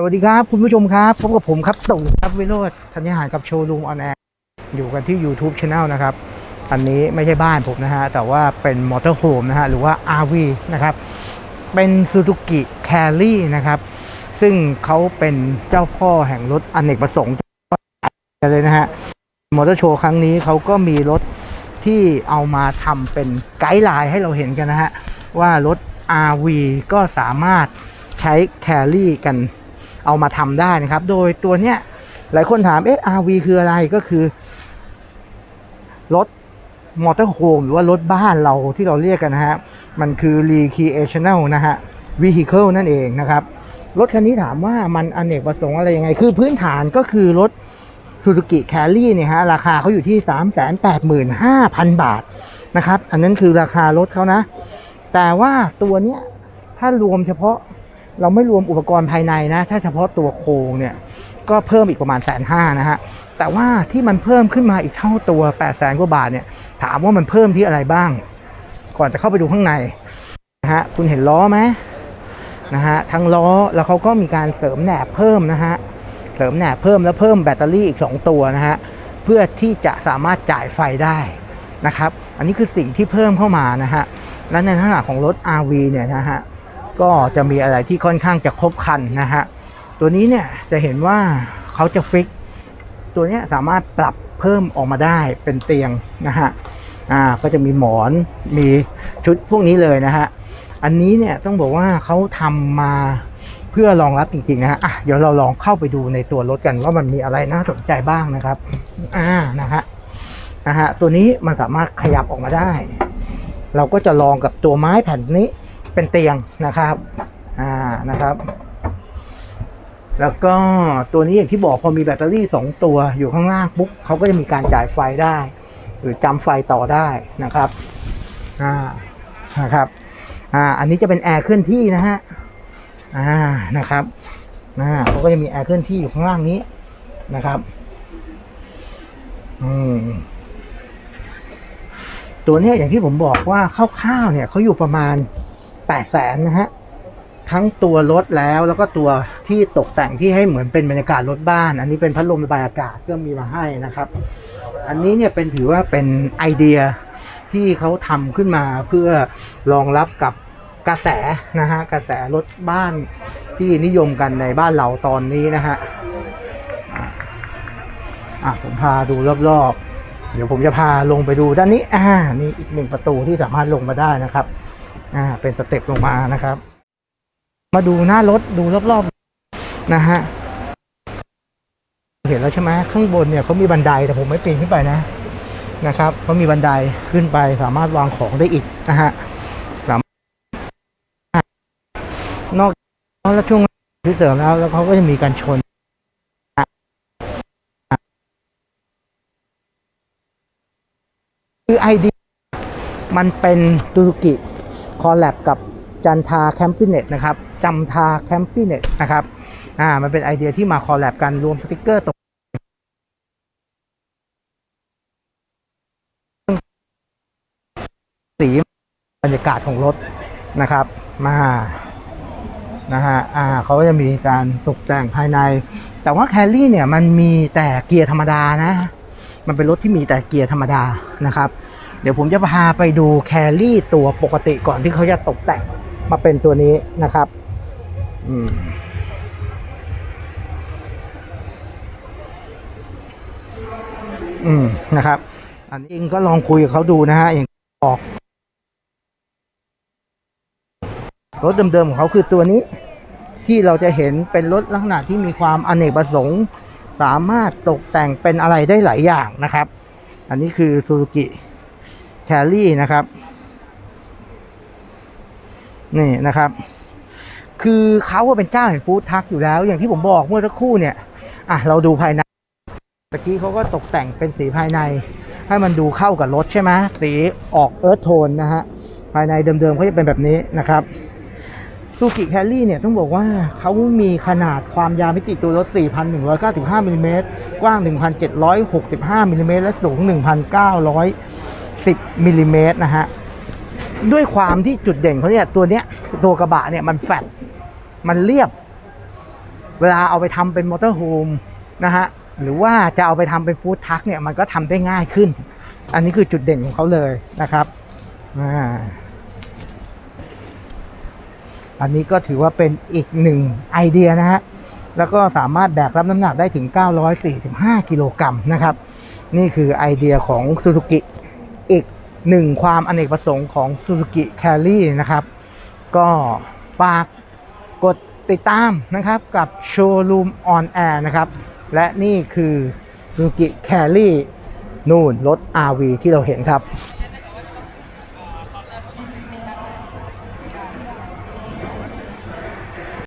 สวัสดีครับคุณผู้ชมครับพบกับผมครับตู่ครับวิโรธธัญหารกับโชว์รูมออนแอร์อยู่กันที่ YouTube Channel นะครับ อันนี้ไม่ใช่บ้านผมนะฮะ แต่ว่าเป็นมอเตอร์โฮมนะฮะ หรือว่า RV นะครับ เป็นซูซูกิแคลรี่นะครับ ซึ่งเขาเป็นเจ้าพ่อแห่งรถอเนกประสงค์กันเลยนะฮะ มอเตอร์โชว์ครั้งนี้เขาก็มีรถที่เอามาทำเป็นไกด์ไลน์ให้เราเห็นกันนะฮะ ว่ารถ RV ก็สามารถใช้แคลรี่กัน เอามาทำได้นะครับ โดยตัวเนี้ยหลายคนถามเอ๊ะ RV คืออะไรก็คือ รถมอเตอร์โฮมหรือว่ารถบ้านเราที่เราเรียกกันนะฮะ มันคือ recreational นะฮะ vehicle นั่นเองนะครับ รถคันนี้ถามว่ามันอเนกประสงค์อะไรยังไง คือพื้นฐานก็คือรถ Suzuki Carry เนี่ยฮะ ราคาเขาอยู่ที่ 385,000 บาทนะครับ อันนั้นคือราคารถเขานะ แต่ว่าตัวเนี้ยถ้ารวมเฉพาะ เราไม่รวมอุปกรณ์ภายในนะ ถ้าเฉพาะตัวโครงเนี่ย ก็เพิ่มอีกประมาณแสนห้านะฮะ แต่ว่าที่มันเพิ่มขึ้นมาอีกเท่าตัว8ปดแสนกว่าบาทเนี่ย ถามว่ามันเพิ่มที่อะไรบ้าง ก่อนจะเข้าไปดูข้างในนะฮะ คุณเห็นล้อไหมนะฮะ ทั้งล้อแล้วเขาก็มีการเสริมแหนบเพิ่มนะฮะ เสริมแหนบเพิ่มแล้วเพิ่มแบตเตอรี่อีก 2 ตัวนะฮะ เพื่อที่จะสามารถจ่ายไฟได้นะครับ อันนี้คือสิ่งที่เพิ่มเข้ามานะฮะ และในลักษณะของรถ RV เนี่ยนะฮะ ก็จะมีอะไรที่ค่อนข้างจะครบครันนะฮะ ตัวนี้เนี่ยจะเห็นว่าเขาจะฟิก ตัวนี้สามารถปรับเพิ่มออกมาได้เป็นเตียงนะฮะ อ่า ก็จะมีหมอน มีชุดพวกนี้เลยนะฮะ อันนี้เนี่ยต้องบอกว่าเขาทำมาเพื่อรองรับจริงๆนะฮะ อะ เดี๋ยวเราลองเข้าไปดูในตัวรถกันว่ามันมีอะไรน่าสนใจบ้างนะครับ อ่า นะฮะ นะฮะ ตัวนี้มันสามารถขยับออกมาได้ เราก็จะลองกับตัวไม้แผ่นนี้ เป็นเตียงนะครับ อ่านะครับ แล้วก็ตัวนี้อย่างที่บอกพอมีแบตเตอรี่สองตัวอยู่ข้างล่างปุ๊บเขาก็จะมีการจ่ายไฟได้ หรือจำไฟต่อได้นะครับ อ่านะครับ อ่า อันนี้จะเป็นแอร์เคลื่อนที่นะฮะ อ่านะครับอ่าเขาก็จะมีแอร์เคลื่อนที่อยู่ข้างล่างนี้นะครับอืมตัวนี้อย่างที่ผมบอกว่าคร่าวๆเนี่ยเขาอยู่ประมาณ แปดแสนนะฮะทั้งตัวรถแล้วแล้วก็ตัวที่ตกแต่งที่ให้เหมือนเป็นบรรยากาศรถบ้าน อันนี้เป็นพัดลมระบายอากาศก็มีมาให้นะครับ อันนี้เนี่ยเป็นถือว่าเป็นไอเดียที่เขาทำขึ้นมาเพื่อรองรับกับกระแสนะฮะกระแสรถบ้านที่นิยมกันในบ้านเราตอนนี้นะฮะอะอะผมพาดูรอบๆ เดี๋ยวผมจะพาลงไปดูด้านนี้อ่านี่อีกหนึ่งประตูที่สามารถลงมาได้นะครับ อ่าเป็นสเต็ปลงมานะครับ มาดูหน้ารถดูรอบๆนะฮะเห็นแล้วใช่ไหมข้างบนเนี่ยเขามีบันไดแต่ผมไม่ปีนขึ้นไปนะนะครับเขามีบันไดขึ้นไปสามารถวางของได้อีกนะฮะสามนอกแล้วช่วงที่เสริมแล้วแล้วเขาก็จะมีการชนคือไอเดียมันเป็นซูซูกิ คอลแลบกับจันทาแคมปิ้เน็ตนะครับจำทาแคมปิ้เน็ตนะครับอ่ามันเป็นไอเดียที่มาคอลแลบกันรวมสติกเกอร์ตกสีบรรยากาศของรถนะครับมานะฮะอ่าเขาก็จะมีการตกแต่งภายใน แต่ว่าแคลรี่เนี่ยมันมีแต่เกียร์ธรรมดานะ มันเป็นรถที่มีแต่เกียร์ธรรมดานะครับ เดี๋ยวผมจะพาไปดูแคลรี่ตัวปกติก่อนที่เขาจะตกแต่งมาเป็นตัวนี้นะครับอืมอืมนะครับ อันนี้เองก็ลองคุยกับเขาดูนะฮะอย่างบอกรถเดิมๆของเขาคือตัวนี้ ที่เราจะเห็นเป็นรถลักษณะที่มีความอเนกประสงค์ สามารถตกแต่งเป็นอะไรได้หลายอย่างนะครับ อันนี้คือ Suzuki c a r r y นะครับ นี่นะครับ คือเขาว่าเป็นเจ้าแห่งฟู้ดทักอยู่แล้ว อย่างที่ผมบอกเมื่อสักครู่เนี่ย อะเราดูภายในตะกี้เขาก็ตกแต่งเป็นสีภายใน ให้มันดูเข้ากับรถใช่ไหมสีออกเอิร์ธโทนนะฮะภายในเดิมๆเขาจะเป็นแบบนี้นะครับซูกิแคลรี่เนี่ยต้องบอกว่าเขามีขนาดความยาวมิติตัวรถ 4,195มิลลิเมตรกว้าง 1,765มิลลิเมตรและสูง 10มิลลิเมตรนะฮะด้วยความที่จุดเด่นเขาเนี่ยตัวเนี้ยตัวกระบะเนี่ยมันแฟตมันเรียบ เวลาเอาไปทำเป็นมอเตอร์โฮมนะฮะหรือว่าจะเอาไปทำเป็นฟู้ดทักเนี่ยมันก็ทำได้ง่ายขึ้น อันนี้คือจุดเด่นของเขาเลยนะครับอ่าอันนี้ก็ถือว่าเป็นอีกหนึ่งไอเดียนะฮะ แล้วก็สามารถแบกรับน้ำหนักได้ถึง 945 กิโลกรัมนะครับ นี่คือไอเดียของ Suzuki อีกหนึ่งความอเนกประสงค์ของ Suzuki Carry นะครับ ก็ฝากกดติดตามนะครับกับ Showroom on Air นะครับ และนี่คือ Suzuki Carry นู่นรถ RV ที่เราเห็นครับ